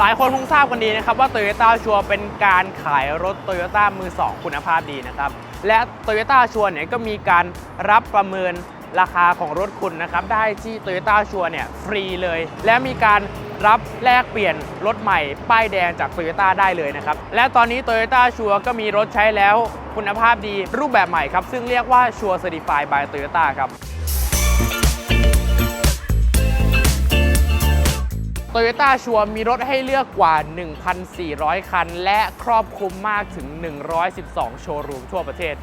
หลายคนคงทราบกันดีนะครับว่า Toyota ชัวเป็นการขายรถ Toyota มือ 2 คุณภาพดีนะครับและ Toyota ชัวเนี่ยก็มีการรับประเมินราคาของรถคุณนะครับได้ที่ Toyota ชัวเนี่ยฟรีเลย และมีการรับแลกเปลี่ยนรถใหม่ป้ายแดงจาก Toyota ได้เลยนะครับ และตอนนี้ Toyota ชัวก็มีรถใช้แล้วคุณภาพดีรูปแบบใหม่ครับ ซึ่งเรียกว่าชัว Certified by Toyota ครับ โตโยต้าชัวมีรถให้เลือกกว่า 1,400 คัน และครอบคลุมมากถึง 112 โชว์รูมทั่วประเทศ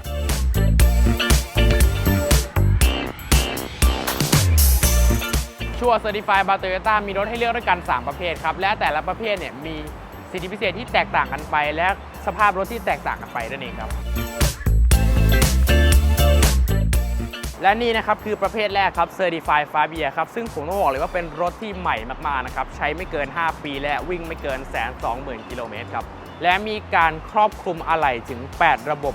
ชัวร์เซอร์ติฟายบาโตโยต้ามีรถให้เลือกด้วยกัน 3 ประเภทครับ และแต่ละประเภทเนี่ยมีสิทธิพิเศษที่แตกต่างกันไป และสภาพรถที่แตกต่างกันไปนั่นเองครับ และนี่นะครับคือประเภทแรกครับ Certified f a b i a ครับซึ่งผมต้องบอกเลยว่าเป็นรถที่ใหม่มากๆนะครับใช้ไม่เกิน 5 ปีและวิ่งไม่เกินแสนสองหมื่นกิโลเมตรครับและมีการครอบคลุมอะไหล่ถึง 8 ระบบ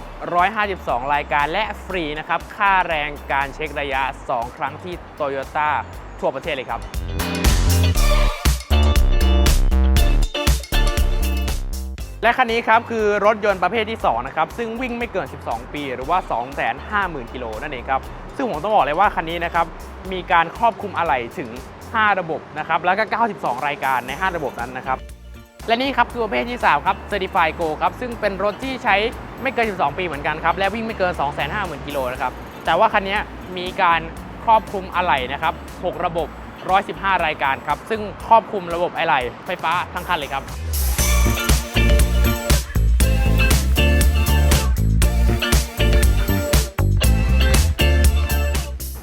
152 รายการและฟรีนะครับค่าแรงการเช็คระยะ 2 ครั้งที่ Toyota ทั่วประเทศเลยครับ และคันนี้ครับคือรถยนต์ประเภทที่ 2 นะครับ ซึ่งวิ่งไม่เกิน 12 ปี หรือว่า 250,000 กิโลนั่นเองครับ ซึ่งผมต้องบอกเลยว่าคันนี้นะครับ มีการครอบคลุมอะไหล่ถึง 5 ระบบนะครับ แล้วก็ 92 รายการใน 5 ระบบนั้นนะครับ และนี่ครับคือประเภทที่ 3 ครับ Certified Go ครับ ซึ่งเป็นรถที่ใช้ไม่เกิน 12 ปีเหมือนกันครับ และวิ่งไม่เกิน 250,000 กิโลนะครับ แต่ว่าคันนี้มีการครอบคลุมอะไหล่นะครับ 6 ระบบ 115 รายการครับ ซึ่งครอบคลุมระบบอะไหล่ไฟฟ้าทั้งคันเลยครับ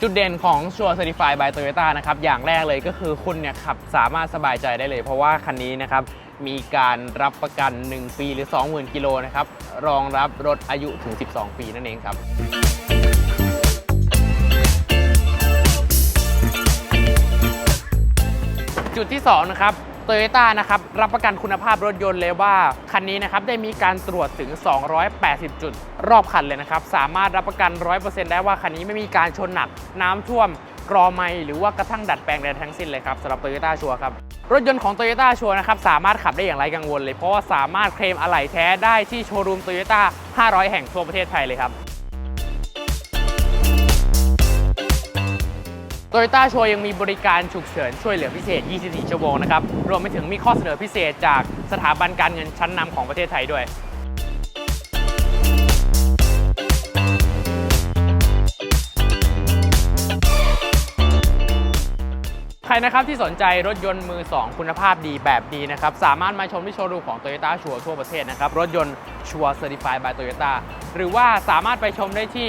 จุดเด่นของชัวร์เซอร์ติฟายบายโตโยต้านะครับ อย่างแรกเลยก็คือคุณเนี่ยขับสามารถสบายใจได้เลย เพราะว่าคันนี้นะครับ มีการรับประกัน 1 ปีหรือ 20,000 กิโลนะครับ รองรับรถอายุถึง 12 ปีนั่นเองครับจุดที่2นะครับ โตโยต้านะครับรับประกันคุณภาพรถยนต์เลยว่า คันนี้นะครับได้มีการตรวจถึง 280 จุดรอบคันเลยนะครับ สามารถรับประกัน 100%ได้ว่าคันนี้ไม่มีการชนหนักน้ำท่วมกรอไม่หรือว่ากระทั่งดัดแปลงใดทั้งสิ้นเลยครับสำหรับโตโยต้าชัวครับ รถยนต์ของ Toyota ชัวนะครับสามารถขับได้อย่างไรกังวลเลย เพราะว่าสามารถเคลมอะไหล่แท้ได้ที่โชว์รูมโตโยต้า500 แห่งทั่วประเทศไทยเลยครับ โตโยต้าชัวยังมีบริการฉุกเฉินช่วยเหลือพิเศษ 24 ชั่วโมงนะครับ รวมไปถึงมีข้อเสนอพิเศษจากสถาบันการเงินชั้นนำของประเทศไทยด้วย ใครนะครับที่สนใจรถยนต์มือ 2 คุณภาพดีแบบดีนะครับ สามารถมาชมที่โชว์รูมของ Toyota ชัวทั่วประเทศนะครับ รถยนต์ชัว Certified by Toyota หรือว่าสามารถไปชมได้ที่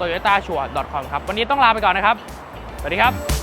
toyotashua.com ครับ วันนี้ต้องลาไปก่อนนะครับ สวัสดีครับ